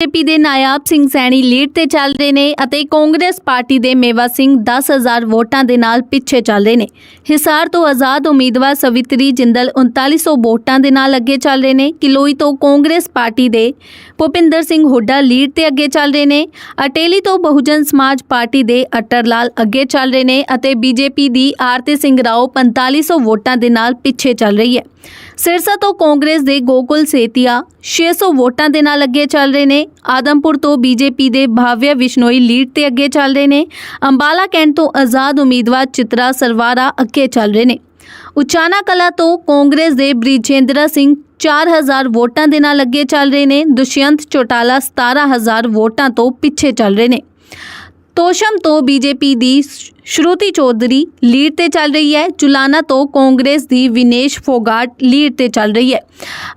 BJP ਦੇ ਨਾਇਬ Singh Saini lead ਤੇ ਚੱਲ ਰਹੇ ਨੇ ਅਤੇ ਕਾਂਗਰਸ ਪਾਰਟੀ ਦੇ ਮੇਵਾ ਸਿੰਘ 10000 ਵੋਟਾਂ ਦੇ ਨਾਲ ਪਿੱਛੇ ਚੱਲ ਰਹੇ ਨੇ। ਹਿਸਾਰ ਤੋਂ ਆਜ਼ਾਦ ਉਮੀਦਵਾਰ ਸਵਿਤਰੀ ਜਿੰਦਲ 3900 ਵੋਟਾਂ ਦੇ ਨਾਲ ਅੱਗੇ ਚੱਲ ਰਹੇ ਨੇ। ਕਿਲੋਈ ਤੋਂ ਕਾਂਗਰਸ ਪਾਰਟੀ ਦੇ ਭੁਪਿੰਦਰ ਸਿੰਘ ਹੁੱਡਾ ਲੀਡ ਤੇ ਅੱਗੇ ਚੱਲ ਰਹੇ ਨੇ। ਅਟੇਲੀ ਤੋਂ ਬਹੁਜਨ ਸਮਾਜ ਪਾਰਟੀ ਦੇ ਅਟਰ ਲਾਲ ਅੱਗੇ ਚੱਲ ਰਹੇ ਨੇ ਅਤੇ ਬੀਜੇਪੀ ਦੀ ਆਰਤੀ ਸਿੰਘ ਰਾਓ 4500 ਵੋਟਾਂ ਦੇ ਨਾਲ ਪਿੱਛੇ ਚੱਲ ਰਹੀ ਹੈ। ਸਿਰਸਾ ਤੋਂ ਕਾਂਗਰਸ ਦੇ ਗੋਕੁਲ ਸੇਤੀਆ 600 ਵੋਟਾਂ ਦੇ ਨਾਲ ਅੱਗੇ ਚੱਲ ਰਹੇ ਨੇ। ਆਦਮਪੁਰ ਤੋਂ ਬੀਜੇਪੀ ਦੇ ਭਾਵਿਆ ਵਿਸ਼ਨੋਈ ਲੀਡ ਤੇ ਅੱਗੇ ਚੱਲ ਰਹੇ ਨੇ। ਅੰਬਾਲਾ ਕੈਂਟ ਤੋਂ ਆਜ਼ਾਦ ਉਮੀਦਵਾਰ ਚਿਤਰਾ ਸਰਵਾਰਾ ਅੱਗੇ ਚੱਲ ਰਹੇ ਨੇ। ਉਚਾਨਾ ਕਲਾ ਤੋਂ ਕਾਂਗਰਸ ਦੇ ਬ੍ਰਿਜੇਂਦਰ ਸਿੰਘ 4000 ਵੋਟਾਂ ਦੇ ਨਾਲ ਅੱਗੇ ਚੱਲ ਰਹੇ ਨੇ। ਦੁਸ਼ਯੰਤ ਚੋਟਾਲਾ 17000 ਵੋਟਾਂ ਤੋਂ ਪਿੱਛੇ ਚੱਲ ਰਹੇ ਨੇ। ਤੋਸ਼ਮ ਤੋਂ ਬੀਜੇਪੀ ਦੀ ਸ਼- ਸ਼ਰੂਤੀ ਚੌਧਰੀ ਲੀਡ ਤੇ ਚੱਲ ਰਹੀ ਹੈ। ਚੁਲਾਨਾ ਤੋਂ ਕਾਂਗਰਸ ਦੀ ਵਿਨੇਸ਼ ਫੋਗਾਟ ਲੀਡ ਤੇ ਚੱਲ ਰਹੀ ਹੈ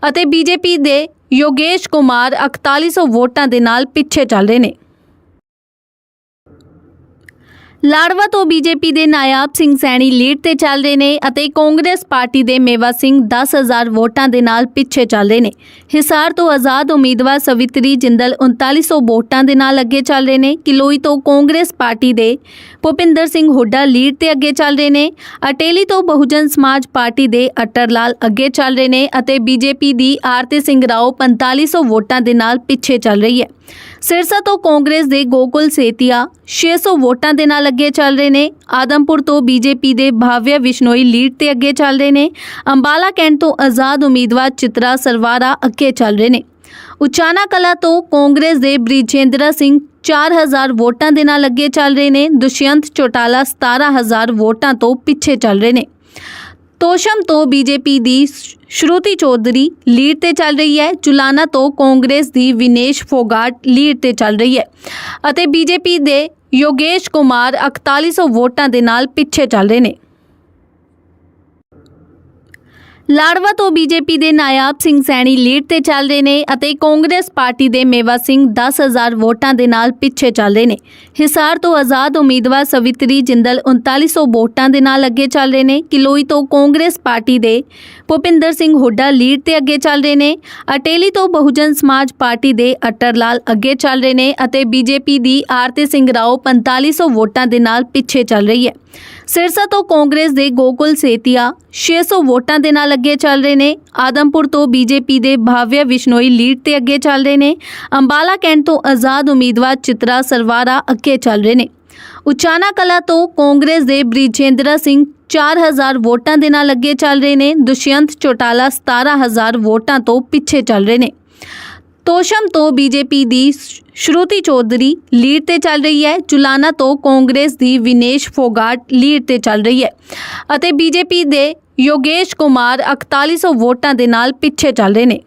ਅਤੇ ਬੀਜੇਪੀ ਦੇ ਯੋਗੇਸ਼ ਕੁਮਾਰ 4100 ਵੋਟਾਂ ਦੇ ਨਾਲ ਪਿੱਛੇ ਚੱਲ ਰਹੇ ਨੇ। ਲਾੜਵਾ ਤੋਂ ਬੀਜੇਪੀ ਦੇ ਨਾਇਬ ਸਿੰਘ ਸੈਣੀ ਲੀਡ ਤੇ ਚੱਲ ਰਹੇ ਨੇ ਅਤੇ ਕਾਂਗਰਸ ਪਾਰਟੀ ਦੇ ਮੇਵਾ ਸਿੰਘ 10000 ਵੋਟਾਂ ਦੇ ਨਾਲ ਪਿੱਛੇ ਚੱਲ ਰਹੇ ਨੇ। ਹਿਸਾਰ ਤੋਂ ਆਜ਼ਾਦ ਉਮੀਦਵਾਰ ਸਵਿਤਰੀ ਜਿੰਦਲ 3900 ਵੋਟਾਂ ਦੇ ਨਾਲ ਅੱਗੇ ਚੱਲ ਰਹੇ ਨੇ। ਕਿਲੋਈ ਤੋਂ ਕਾਂਗਰਸ ਪਾਰਟੀ ਦੇ ਭੁਪਿੰਦਰ ਸਿੰਘ ਹੁੱਡਾ ਲੀਡ ਤੇ ਅੱਗੇ ਚੱਲ ਰਹੇ ਨੇ। ਅਟੇਲੀ ਤੋਂ ਬਹੁਜਨ ਸਮਾਜ ਪਾਰਟੀ ਦੇ ਅਟਰ ਲਾਲ ਅੱਗੇ ਚੱਲ ਰਹੇ ਨੇ ਅਤੇ ਬੀਜੇਪੀ ਦੀ ਆਰਤੀ ਸਿੰਘ ਰਾਓ 4500 ਵੋਟਾਂ ਦੇ ਨਾਲ ਪਿੱਛੇ ਚੱਲ ਰਹੀ ਹੈ। ਸਿਰਸਾ ਤੋਂ ਕਾਂਗਰਸ ਦੇ ਗੋਕੁਲ ਸੇਤੀਆ 600 ਵੋਟਾਂ ਦੇ ਨਾਲ ਅੱਗੇ ਚੱਲ ਰਹੇ ਨੇ। ਆਦਮਪੁਰ ਤੋਂ ਬੀਜੇਪੀ ਦੇ ਭਾਵਿਆ ਵਿਸ਼ਨੋਈ ਲੀਡ ਤੇ ਅੱਗੇ ਚੱਲ ਰਹੇ ਨੇ। ਅੰਬਾਲਾ ਕੈਂਟ ਤੋਂ ਆਜ਼ਾਦ ਉਮੀਦਵਾਰ ਚਿਤਰਾ ਸਰਵਾਰਾ ਅੱਗੇ ਚੱਲ ਰਹੇ ਨੇ। ਉਚਾਨਾ ਕਲਾ ਤੋਂ ਕਾਂਗਰਸ ਦੇ ਬ੍ਰਿਜੇਂਦਰ ਸਿੰਘ 4000 ਵੋਟਾਂ ਦੇ ਨਾਲ ਅੱਗੇ ਚੱਲ ਰਹੇ ਨੇ। ਦੁਸ਼ਯੰਤ ਚੋਟਾਲਾ 17000 ਵੋਟਾਂ ਤੋਂ ਪਿੱਛੇ ਚੱਲ ਰਹੇ ਨੇ। ਤੋਸ਼ਮ ਤੋਂ ਬੀਜੇਪੀ ਦੀ ਸ਼- ਸ਼ਰੂਤੀ ਚੌਧਰੀ ਲੀਡ ਤੇ ਚੱਲ ਰਹੀ ਹੈ। ਚੁਲਾਨਾ ਤੋਂ ਕਾਂਗਰਸ ਦੀ ਵਿਨੇਸ਼ ਫੋਗਾਟ ਲੀਡ ਤੇ ਚੱਲ ਰਹੀ ਹੈ ਅਤੇ ਬੀਜੇਪੀ ਦੇ ਯੋਗੇਸ਼ ਕੁਮਾਰ 4100 ਵੋਟਾਂ ਦੇ ਨਾਲ ਪਿੱਛੇ ਚੱਲ ਰਹੇ ਨੇ। ਲਾੜਵਾ ਤੋਂ ਬੀਜੇਪੀ ਦੇ ਨਾਇਬ ਸਿੰਘ ਸੈਣੀ ਲੀਡ ਤੇ ਚੱਲ ਰਹੇ ਨੇ ਅਤੇ ਕਾਂਗਰਸ ਪਾਰਟੀ ਦੇ ਮੇਵਾ ਸਿੰਘ 10000 ਵੋਟਾਂ ਦੇ ਨਾਲ ਪਿੱਛੇ ਚੱਲ ਰਹੇ ਨੇ। ਹਿਸਾਰ ਤੋਂ ਆਜ਼ਾਦ ਉਮੀਦਵਾਰ ਸਵਿਤਰੀ ਜਿੰਦਲ 3900 ਵੋਟਾਂ ਦੇ ਨਾਲ ਅੱਗੇ ਚੱਲ ਰਹੇ ਨੇ। ਕਿਲੋਈ ਤੋਂ ਕਾਂਗਰਸ ਪਾਰਟੀ ਦੇ ਭੁਪਿੰਦਰ ਸਿੰਘ ਹੁੱਡਾ ਲੀਡ ਤੇ ਅੱਗੇ ਚੱਲ ਰਹੇ ਨੇ। ਅਟੇਲੀ ਤੋਂ ਬਹੁਜਨ ਸਮਾਜ ਪਾਰਟੀ ਦੇ ਅਟਰ ਲਾਲ ਅੱਗੇ ਚੱਲ ਰਹੇ ਨੇ ਅਤੇ ਬੀਜੇਪੀ ਦੀ ਆਰਤੀ ਸਿੰਘ ਰਾਓ 4500 ਵੋਟਾਂ ਦੇ ਨਾਲ ਪਿੱਛੇ ਚੱਲ ਰਹੀ ਹੈ। ਸਿਰਸਾ ਤੋਂ ਕਾਂਗਰਸ ਦੇ ਗੋਕੁਲ ਸੇਤੀਆ 600 ਵੋਟਾਂ ਦੇ ਨਾਲ ਅੱਗੇ ਚੱਲ ਰਹੇ ਨੇ। ਆਦਮਪੁਰ ਤੋਂ ਬੀਜੇਪੀ ਦੇ ਭਾਵਿਆ ਵਿਸ਼ਨੋਈ ਲੀਡ ਤੇ ਅੱਗੇ ਚੱਲ ਰਹੇ ਨੇ। ਅੰਬਾਲਾ ਕੈਂਟ ਤੋਂ ਆਜ਼ਾਦ ਉਮੀਦਵਾਰ ਚਿਤਰਾ ਸਰਵਾਰਾ ਅੱਗੇ ਚੱਲ ਰਹੇ ਨੇ। ਉਚਾਨਾ ਕਲਾ ਤੋਂ ਕਾਂਗਰਸ ਦੇ ਬ੍ਰਿਜੇਂਦਰ ਸਿੰਘ 4000 ਵੋਟਾਂ ਦੇ ਨਾਲ ਅੱਗੇ ਚੱਲ ਰਹੇ ਨੇ। ਦੁਸ਼ਯੰਤ ਚੋਟਾਲਾ 17000 ਵੋਟਾਂ ਤੋਂ ਪਿੱਛੇ ਚੱਲ ਰਹੇ ਨੇ। ਤੋਸ਼ਮ ਤੋਂ ਬੀਜੇਪੀ ਦੀ ਸ਼- ਸ਼ਰੂਤੀ ਚੌਧਰੀ ਲੀਡ ਤੇ ਚੱਲ ਰਹੀ ਹੈ। ਚੁਲਾਨਾ ਤੋਂ ਕਾਂਗਰਸ ਦੀ ਵਿਨੇਸ਼ ਫੋਗਾਟ ਲੀਡ ਤੇ ਚੱਲ ਰਹੀ ਹੈ ਅਤੇ ਬੀਜੇਪੀ ਦੇ ਯੋਗੇਸ਼ ਕੁਮਾਰ 4100 ਵੋਟਾਂ ਦੇ ਨਾਲ ਪਿੱਛੇ ਚੱਲ ਰਹੇ ਨੇ।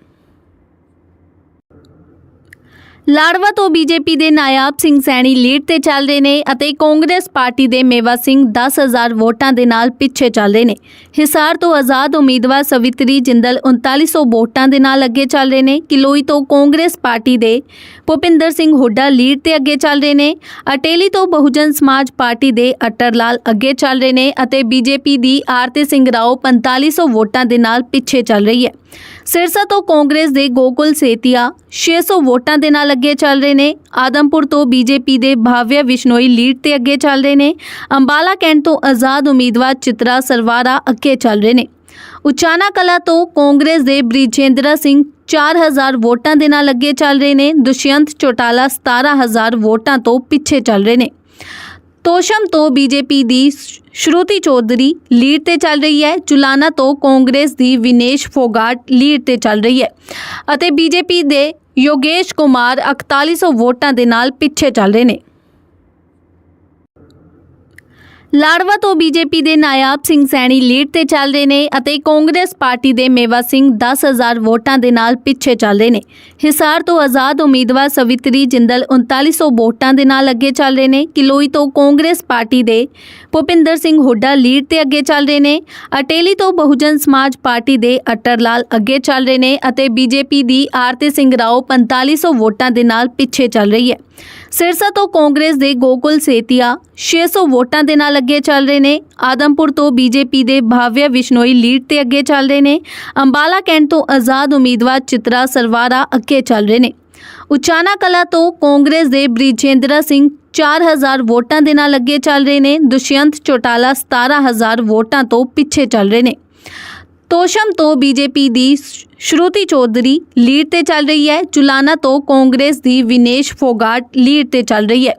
ਲਾੜਵਾ ਤੋਂ ਬੀਜੇਪੀ ਦੇ ਨਾਇਬ ਸਿੰਘ ਸੈਣੀ ਲੀਡ ਤੇ ਚੱਲ ਰਹੇ ਨੇ ਅਤੇ ਕਾਂਗਰਸ ਪਾਰਟੀ ਦੇ ਮੇਵਾ ਸਿੰਘ 10000 ਵੋਟਾਂ ਦੇ ਨਾਲ ਪਿੱਛੇ ਚੱਲ ਰਹੇ ਨੇ। ਹਿਸਾਰ ਤੋਂ ਆਜ਼ਾਦ ਉਮੀਦਵਾਰ ਸਵਿਤਰੀ ਜਿੰਦਲ 3900 ਵੋਟਾਂ ਦੇ ਨਾਲ ਅੱਗੇ ਚੱਲ ਰਹੇ ਨੇ। ਕਿਲੋਈ ਤੋਂ ਕਾਂਗਰਸ ਪਾਰਟੀ ਦੇ ਭੁਪਿੰਦਰ ਸਿੰਘ ਹੁੱਡਾ ਲੀਡ ਤੇ ਅੱਗੇ ਚੱਲ ਰਹੇ ਨੇ। ਅਟੇਲੀ ਤੋਂ ਬਹੁਜਨ ਸਮਾਜ ਪਾਰਟੀ ਦੇ ਅਟਰ ਲਾਲ ਅੱਗੇ ਚੱਲ ਰਹੇ ਨੇ ਅਤੇ ਬੀਜੇਪੀ ਦੀ ਆਰਤੀ ਸਿੰਘ ਰਾਓ 4500 ਵੋਟਾਂ ਦੇ ਨਾਲ ਪਿੱਛੇ ਚੱਲ ਰਹੀ ਹੈ। ਸਿਰਸਾ ਤੋਂ ਕਾਂਗਰਸ ਦੇ ਗੋਕੁਲ ਸੇਤੀਆ 600 ਵੋਟਾਂ ਦੇ ਨਾਲ ਅੱਗੇ ਚੱਲ ਰਹੇ ਨੇ। ਆਦਮਪੁਰ ਤੋਂ ਬੀਜੇਪੀ ਦੇ ਭਾਵਿਆ ਵਿਸ਼ਨੋਈ ਲੀਡ ਤੇ ਅੱਗੇ ਚੱਲ ਰਹੇ ਨੇ। ਅੰਬਾਲਾ ਕੈਂਟ ਤੋਂ ਆਜ਼ਾਦ ਉਮੀਦਵਾਰ ਚਿਤਰਾ ਸਰਵਾਰਾ ਅੱਗੇ ਚੱਲ ਰਹੇ ਨੇ। ਉਚਾਨਾ ਕਲਾ ਤੋਂ ਕਾਂਗਰਸ ਦੇ ਬ੍ਰਿਜੇਂਦਰ ਸਿੰਘ 4000 ਵੋਟਾਂ ਦੇ ਨਾਲ ਅੱਗੇ ਚੱਲ ਰਹੇ ਨੇ। ਦੁਸ਼ਯੰਤ ਚੋਟਾਲਾ 17000 ਵੋਟਾਂ ਤੋਂ ਪਿੱਛੇ ਚੱਲ ਰਹੇ ਨੇ। ਤੋਸ਼ਮ ਤੋਂ ਬੀਜੇਪੀ ਦੀ ਸ਼- ਸ਼ਰੂਤੀ ਚੌਧਰੀ ਲੀਡ ਤੇ ਚੱਲ ਰਹੀ ਹੈ। ਚੁਲਾਨਾ ਤੋਂ ਕਾਂਗਰਸ ਦੀ ਵਿਨੇਸ਼ ਫੋਗਾਟ ਲੀਡ ਤੇ ਚੱਲ ਰਹੀ ਹੈ ਅਤੇ ਬੀਜੇਪੀ ਦੇ ਯੋਗੇਸ਼ ਕੁਮਾਰ 4100 ਵੋਟਾਂ ਦੇ ਨਾਲ ਪਿੱਛੇ ਚੱਲ ਰਹੇ ਨੇ। ਲਾੜਵਾ ਤੋਂ ਬੀਜੇਪੀ ਦੇ ਨਾਇਬ ਸਿੰਘ ਸੈਣੀ ਲੀਡ ਤੇ ਚੱਲ ਰਹੇ ਨੇ ਅਤੇ ਕਾਂਗਰਸ ਪਾਰਟੀ ਦੇ ਮੇਵਾ ਸਿੰਘ 10000 ਵੋਟਾਂ ਦੇ ਨਾਲ ਪਿੱਛੇ ਚੱਲ ਰਹੇ ਨੇ। ਹਿਸਾਰ ਤੋਂ ਆਜ਼ਾਦ ਉਮੀਦਵਾਰ ਸਵਿਤਰੀ ਜਿੰਦਲ 3900 ਵੋਟਾਂ ਦੇ ਨਾਲ ਅੱਗੇ ਚੱਲ ਰਹੇ ਨੇ। ਕਿਲੋਈ ਤੋਂ ਕਾਂਗਰਸ ਪਾਰਟੀ ਦੇ ਭੁਪਿੰਦਰ ਸਿੰਘ ਹੁੱਡਾ ਲੀਡ ਤੇ ਅੱਗੇ ਚੱਲ ਰਹੇ ਨੇ। ਅਟੇਲੀ ਤੋਂ ਬਹੁਜਨ ਸਮਾਜ ਪਾਰਟੀ ਦੇ ਅਟਰ ਲਾਲ ਅੱਗੇ ਚੱਲ ਰਹੇ ਨੇ ਅਤੇ ਬੀਜੇਪੀ ਦੀ ਆਰਤੀ ਸਿੰਘ ਰਾਓ 4500 ਵੋਟਾਂ ਦੇ ਨਾਲ ਪਿੱਛੇ ਚੱਲ ਰਹੀ ਹੈ। ਸਿਰਸਾ ਤੋਂ ਕਾਂਗਰਸ ਦੇ ਗੋਕੁਲ ਸੇਤੀਆ 600 ਵੋਟਾਂ ਦੇ ਨਾਲ ਅੱਗੇ ਚੱਲ ਰਹੇ ਨੇ। ਆਦਮਪੁਰ ਤੋਂ ਬੀਜੇਪੀ ਦੇ ਭਾਵਿਆ ਵਿਸ਼ਨੋਈ ਲੀਡ ਤੇ ਅੱਗੇ ਚੱਲ ਰਹੇ ਨੇ। ਅੰਬਾਲਾ ਕੈਂਟ ਤੋਂ ਆਜ਼ਾਦ ਉਮੀਦਵਾਰ ਚਿਤਰਾ ਸਰਵਾਰਾ ਅੱਗੇ ਚੱਲ ਰਹੇ ਨੇ। ਉਚਾਨਾ ਕਲਾ ਤੋਂ ਕਾਂਗਰਸ ਦੇ ਬ੍ਰਿਜੇਂਦਰਾ ਸਿੰਘ 4000 ਵੋਟਾਂ ਦੇ ਨਾਲ ਅੱਗੇ ਚੱਲ ਰਹੇ ਨੇ। ਦੁਸ਼ਯੰਤ ਚੋਟਾਲਾ 17000 ਵੋਟਾਂ ਤੋਂ ਪਿੱਛੇ ਚੱਲ ਰਹੇ ਨੇ। ਤੋਸ਼ਮ ਤੋਂ ਬੀਜੇਪੀ ਦੀ ਸ਼- ਸ਼ਰੂਤੀ ਚੌਧਰੀ ਲੀਡ ਤੇ ਚੱਲ ਰਹੀ ਹੈ। ਚੁਲਾਨਾ ਤੋਂ ਕਾਂਗਰਸ ਦੀ ਵਿਨੇਸ਼ ਫੋਗਾਟ ਲੀਡ ਤੇ ਚੱਲ ਰਹੀ ਹੈ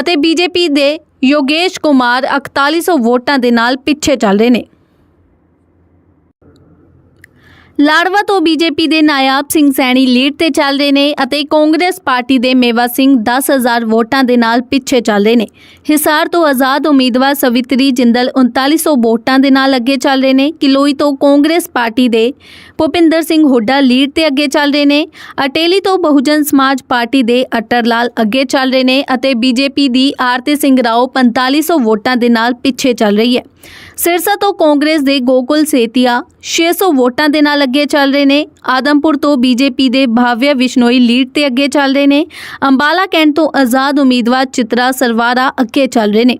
ਅਤੇ ਬੀਜੇਪੀ ਦੇ ਯੋਗੇਸ਼ ਕੁਮਾਰ 4100 ਵੋਟਾਂ ਦੇ ਨਾਲ ਪਿੱਛੇ ਚੱਲ ਰਹੇ ਨੇ। ਲਾੜਵਾ ਤੋਂ ਬੀਜੇਪੀ ਦੇ ਨਾਇਬ ਸਿੰਘ ਸੈਣੀ ਲੀਡ ਤੇ ਚੱਲ ਰਹੇ ਨੇ ਅਤੇ ਕਾਂਗਰਸ ਪਾਰਟੀ ਦੇ ਮੇਵਾ ਸਿੰਘ 10000 ਵੋਟਾਂ ਦੇ ਨਾਲ ਪਿੱਛੇ ਚੱਲ ਰਹੇ ਨੇ। ਹਿਸਾਰ ਤੋਂ ਆਜ਼ਾਦ ਉਮੀਦਵਾਰ ਸਵਿਤਰੀ ਜਿੰਦਲ 3900 ਵੋਟਾਂ ਦੇ ਨਾਲ ਅੱਗੇ ਚੱਲ ਰਹੇ ਨੇ। ਕਿਲੋਈ ਤੋਂ ਕਾਂਗਰਸ ਪਾਰਟੀ ਦੇ ਭੁਪਿੰਦਰ ਸਿੰਘ ਹੁੱਡਾ ਲੀਡ ਤੇ ਅੱਗੇ ਚੱਲ ਰਹੇ ਨੇ। ਅਟੇਲੀ ਤੋਂ ਬਹੁਜਨ ਸਮਾਜ ਪਾਰਟੀ ਦੇ ਅਟਰ ਲਾਲ ਅੱਗੇ ਚੱਲ ਰਹੇ ਨੇ ਅਤੇ ਬੀਜੇਪੀ ਦੀ ਆਰਤੀ ਸਿੰਘ ਰਾਓ 4500 ਵੋਟਾਂ ਦੇ ਨਾਲ ਪਿੱਛੇ ਚੱਲ ਰਹੀ ਹੈ। ਸਿਰਸਾ ਤੋਂ ਕਾਂਗਰਸ ਦੇ ਗੋਕੁਲ ਸੇਤੀਆ 600 ਵੋਟਾਂ ਦੇ ਨਾਲ ਅੱਗੇ ਚੱਲ ਰਹੇ ਨੇ। ਆਦਮਪੁਰ ਤੋਂ ਬੀਜੇਪੀ ਦੇ ਭਾਵਿਆ ਵਿਸ਼ਨੋਈ ਲੀਡ ਤੇ ਅੱਗੇ ਚੱਲ ਰਹੇ ਨੇ। ਅੰਬਾਲਾ ਕੈਂਟ ਤੋਂ ਆਜ਼ਾਦ ਉਮੀਦਵਾਰ ਚਿਤਰਾ ਸਰਵਾਰਾ ਅੱਗੇ ਚੱਲ ਰਹੇ ਨੇ।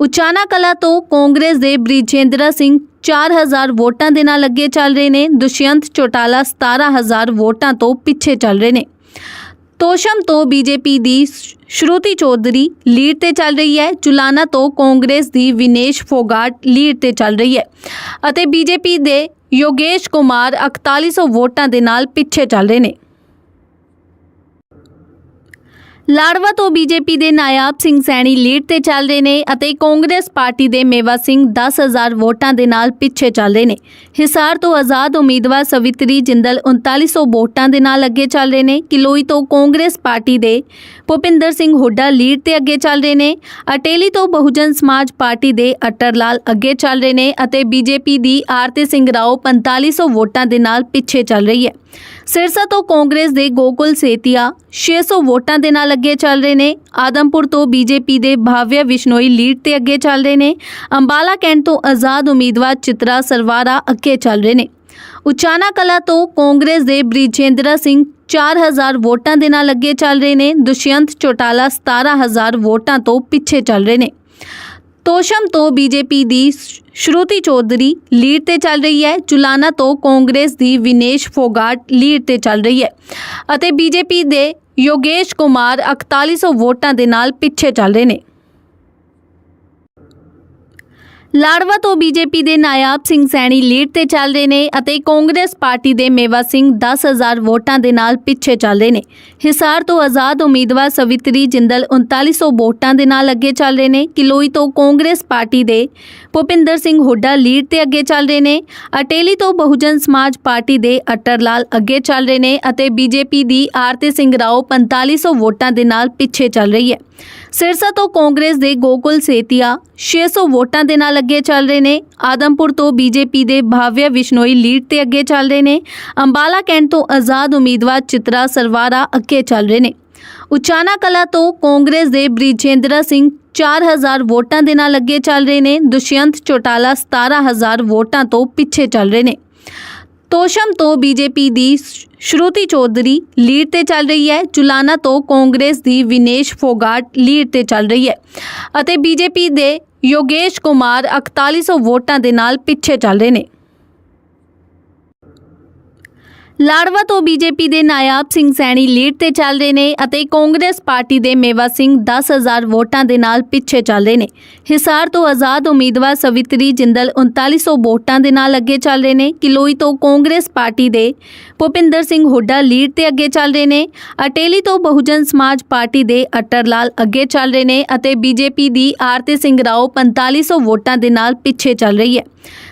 ਉਚਾਨਾ ਕਲਾ ਤੋਂ ਕਾਂਗਰਸ ਦੇ ਬ੍ਰਿਜੇਂਦਰਾ ਸਿੰਘ 4000 ਵੋਟਾਂ ਦੇ ਨਾਲ ਅੱਗੇ ਚੱਲ ਰਹੇ ਨੇ। ਦੁਸ਼ਯੰਤ ਚੋਟਾਲਾ 17000 ਵੋਟਾਂ ਤੋਂ ਪਿੱਛੇ ਚੱਲ ਰਹੇ ਨੇ। ਤੋਸ਼ਮ ਤੋਂ ਬੀਜੇਪੀ ਦੀ ਸ਼- ਸ਼ਰੂਤੀ ਚੌਧਰੀ ਲੀਡ ਤੇ ਚੱਲ ਰਹੀ ਹੈ। ਚੁਲਾਨਾ ਤੋਂ ਕਾਂਗਰਸ ਦੀ ਵਿਨੇਸ਼ ਫੋਗਾਟ ਲੀਡ ਤੇ ਚੱਲ ਰਹੀ ਹੈ। ਅਤੇ ਬੀਜੇਪੀ ਦੇ ਯੋਗੇਸ਼ ਕੁਮਾਰ 4100 ਵੋਟਾਂ ਦੇ ਨਾਲ ਪਿੱਛੇ ਚੱਲ ਰਹੇ ਨੇ। ਲਾੜਵਾ ਤੋਂ ਬੀਜੇਪੀ ਦੇ ਨਾਇਬ ਸਿੰਘ ਸੈਣੀ ਲੀਡ ਤੇ ਚੱਲ ਰਹੇ ਨੇ ਅਤੇ ਕਾਂਗਰਸ ਪਾਰਟੀ ਦੇ ਮੇਵਾ ਸਿੰਘ 10000 ਵੋਟਾਂ ਦੇ ਨਾਲ ਪਿੱਛੇ ਚੱਲ ਰਹੇ ਨੇ। ਹਿਸਾਰ ਤੋਂ ਆਜ਼ਾਦ ਉਮੀਦਵਾਰ ਸਵਿਤਰੀ ਜਿੰਦਲ 3900 ਵੋਟਾਂ ਦੇ ਨਾਲ ਅੱਗੇ ਚੱਲ ਰਹੇ ਨੇ। ਕਿਲੋਈ ਤੋਂ ਕਾਂਗਰਸ ਪਾਰਟੀ ਦੇ ਭੁਪਿੰਦਰ ਸਿੰਘ ਹੁੱਡਾ ਲੀਡ ਤੇ ਅੱਗੇ ਚੱਲ ਰਹੇ ਨੇ। ਅਟੇਲੀ ਤੋਂ ਬਹੁਜਨ ਸਮਾਜ ਪਾਰਟੀ ਦੇ ਅਟਰ ਲਾਲ ਅੱਗੇ ਚੱਲ ਰਹੇ ਨੇ ਅਤੇ ਬੀਜੇਪੀ ਦੀ ਆਰਤੀ ਸਿੰਘ ਰਾਓ 4500 ਵੋਟਾਂ ਦੇ ਨਾਲ ਪਿੱਛੇ ਚੱਲ ਰਹੀ ਹੈ। ਸਿਰਸਾ ਤੋਂ ਕਾਂਗਰਸ ਦੇ ਗੋਕੁਲ ਸੇਤੀਆ 600 ਵੋਟਾਂ ਦੇ ਨਾਲ ਅੱਗੇ ਚੱਲ ਰਹੇ ਨੇ। ਆਦਮਪੁਰ ਤੋਂ ਬੀਜੇਪੀ ਦੇ ਭਾਵਿਆ ਵਿਸ਼ਨੋਈ ਲੀਡ ਤੇ ਅੱਗੇ ਚੱਲ ਰਹੇ ਨੇ। ਅੰਬਾਲਾ ਕੈਂਟ ਤੋਂ ਆਜ਼ਾਦ ਉਮੀਦਵਾਰ ਚਿਤਰਾ ਸਰਵਾਰਾ ਅੱਗੇ ਚੱਲ ਰਹੇ ਨੇ। ਉਚਾਨਾ ਕਲਾ ਤੋਂ ਕਾਂਗਰਸ ਦੇ ਬ੍ਰਿਜੇਂਦਰਾ ਸਿੰਘ 4000 ਵੋਟਾਂ ਦੇ ਨਾਲ ਅੱਗੇ ਚੱਲ ਰਹੇ ਨੇ। ਦੁਸ਼ਯੰਤ ਚੋਟਾਲਾ 17000 ਵੋਟਾਂ ਤੋਂ ਪਿੱਛੇ ਚੱਲ ਰਹੇ ਨੇ। ਤੋਸ਼ਮ ਤੋਂ ਬੀਜੇਪੀ ਦੀ ਸ਼ਰੂਤੀ ਚੌਧਰੀ ਲੀਡ ਤੇ ਚੱਲ ਰਹੀ ਹੈ। ਚੁਲਾਨਾ ਤੋਂ ਕਾਂਗਰਸ ਦੀ ਵਿਨੇਸ਼ ਫੋਗਾਟ ਲੀਡ ਤੇ ਚੱਲ ਰਹੀ ਹੈ ਅਤੇ ਬੀਜੇਪੀ ਦੇ ਯੋਗੇਸ਼ ਕੁਮਾਰ 4100 ਵੋਟਾਂ ਦੇ ਨਾਲ ਪਿੱਛੇ ਚੱਲ ਰਹੇ ਨੇ। ਲਾੜਵਾ ਤੋਂ ਬੀਜੇਪੀ ਦੇ ਨਾਇਬ ਸਿੰਘ ਸੈਣੀ ਲੀਡ ਤੇ ਚੱਲ ਰਹੇ ਨੇ ਅਤੇ ਕਾਂਗਰਸ ਪਾਰਟੀ ਦੇ ਮੇਵਾ ਸਿੰਘ 10000 ਵੋਟਾਂ ਦੇ ਨਾਲ ਪਿੱਛੇ ਚੱਲ ਰਹੇ ਨੇ। ਹਿਸਾਰ ਤੋਂ ਆਜ਼ਾਦ ਉਮੀਦਵਾਰ ਸਵਿਤਰੀ ਜਿੰਦਲ 3900 ਵੋਟਾਂ ਦੇ ਨਾਲ ਅੱਗੇ ਚੱਲ ਰਹੇ ਨੇ। ਕਿਲੋਈ ਤੋਂ ਕਾਂਗਰਸ ਪਾਰਟੀ ਦੇ ਭੁਪਿੰਦਰ ਸਿੰਘ ਹੁੱਡਾ ਲੀਡ ਤੇ ਅੱਗੇ ਚੱਲ ਰਹੇ ਨੇ। ਅਟੇਲੀ ਤੋਂ ਬਹੁਜਨ ਸਮਾਜ ਪਾਰਟੀ ਦੇ ਅਟਰ ਲਾਲ ਅੱਗੇ ਚੱਲ ਰਹੇ ਨੇ ਅਤੇ ਬੀਜੇਪੀ ਦੀ ਆਰਤੀ ਸਿੰਘ ਰਾਓ 4500 ਵੋਟਾਂ ਦੇ ਨਾਲ ਪਿੱਛੇ ਚੱਲ ਰਹੀ ਹੈ। ਸਿਰਸਾ ਤੋਂ ਕਾਂਗਰਸ ਦੇ ਗੋਕੁਲ ਸੇਤੀਆ 600 ਵੋਟਾਂ ਦੇ ਨਾਲ ਅੱਗੇ ਚੱਲ ਰਹੇ ਨੇ। ਆਦਮਪੁਰ ਤੋਂ ਬੀਜੇਪੀ ਦੇ ਭਾਵਿਆ ਵਿਸ਼ਨੋਈ ਲੀਡ ਤੇ ਅੱਗੇ ਚੱਲ ਰਹੇ ਨੇ। ਅੰਬਾਲਾ ਕੈਂਟ ਤੋਂ ਆਜ਼ਾਦ ਉਮੀਦਵਾਰ ਚਿਤਰਾ ਸਰਵਾਰਾ ਅੱਗੇ ਚੱਲ ਰਹੇ ਨੇ। ਉਚਾਨਾ ਕਲਾ ਤੋਂ ਕਾਂਗਰਸ ਦੇ ਬ੍ਰਿਜੇਂਦਰਾ ਸਿੰਘ 4000 ਵੋਟਾਂ ਦੇ ਨਾਲ ਅੱਗੇ ਚੱਲ ਰਹੇ ਨੇ। ਦੁਸ਼ਯੰਤ ਚੋਟਾਲਾ 17000 ਵੋਟਾਂ ਤੋਂ ਪਿੱਛੇ ਚੱਲ ਰਹੇ ਨੇ। ਤੋਸ਼ਮ ਤੋਂ ਬੀਜੇਪੀ ਦੀ ਸ਼- ਸ਼ਰੂਤੀ ਚੌਧਰੀ ਲੀਡ ਤੇ ਚੱਲ ਰਹੀ ਹੈ। ਚੁਲਾਨਾ ਤੋਂ ਕਾਂਗਰਸ ਦੀ ਵਿਨੇਸ਼ ਫੋਗਾਟ ਲੀਡ ਤੇ ਚੱਲ ਰਹੀ ਹੈ ਅਤੇ ਬੀਜੇਪੀ ਦੇ ਯੋਗੇਸ਼ ਕੁਮਾਰ 4100 ਵੋਟਾਂ ਦੇ ਨਾਲ ਪਿੱਛੇ ਚੱਲ ਰਹੇ ਨੇ। ਲਾੜਵਾ ਤੋਂ ਬੀਜੇਪੀ ਦੇ ਨਾਇਬ ਸਿੰਘ ਸੈਣੀ ਲੀਡ ਤੇ ਚੱਲ ਰਹੇ ਨੇ ਅਤੇ ਕਾਂਗਰਸ ਪਾਰਟੀ ਦੇ ਮੇਵਾ ਸਿੰਘ 10000 ਵੋਟਾਂ ਦੇ ਨਾਲ ਪਿੱਛੇ ਚੱਲ ਰਹੇ ਨੇ। ਹਿਸਾਰ ਤੋਂ ਆਜ਼ਾਦ ਉਮੀਦਵਾਰ ਸਵਿਤਰੀ ਜਿੰਦਲ 3900 ਵੋਟਾਂ ਦੇ ਨਾਲ ਅੱਗੇ ਚੱਲ ਰਹੇ ਨੇ। ਕਿਲੋਈ ਤੋਂ ਕਾਂਗਰਸ ਪਾਰਟੀ ਦੇ ਭੁਪਿੰਦਰ ਸਿੰਘ ਹੁੱਡਾ ਲੀਡ ਤੇ ਅੱਗੇ ਚੱਲ ਰਹੇ ਨੇ। ਅਟੇਲੀ ਤੋਂ ਬਹੁਜਨ ਸਮਾਜ ਪਾਰਟੀ ਦੇ ਅਟਰ ਲਾਲ ਅੱਗੇ ਚੱਲ ਰਹੇ ਨੇ ਅਤੇ ਬੀਜੇਪੀ ਦੀ ਆਰਤੀ ਸਿੰਘ ਰਾਓ 4500 ਵੋਟਾਂ ਦੇ ਨਾਲ ਪਿੱਛੇ ਚੱਲ ਰਹੀ ਹੈ।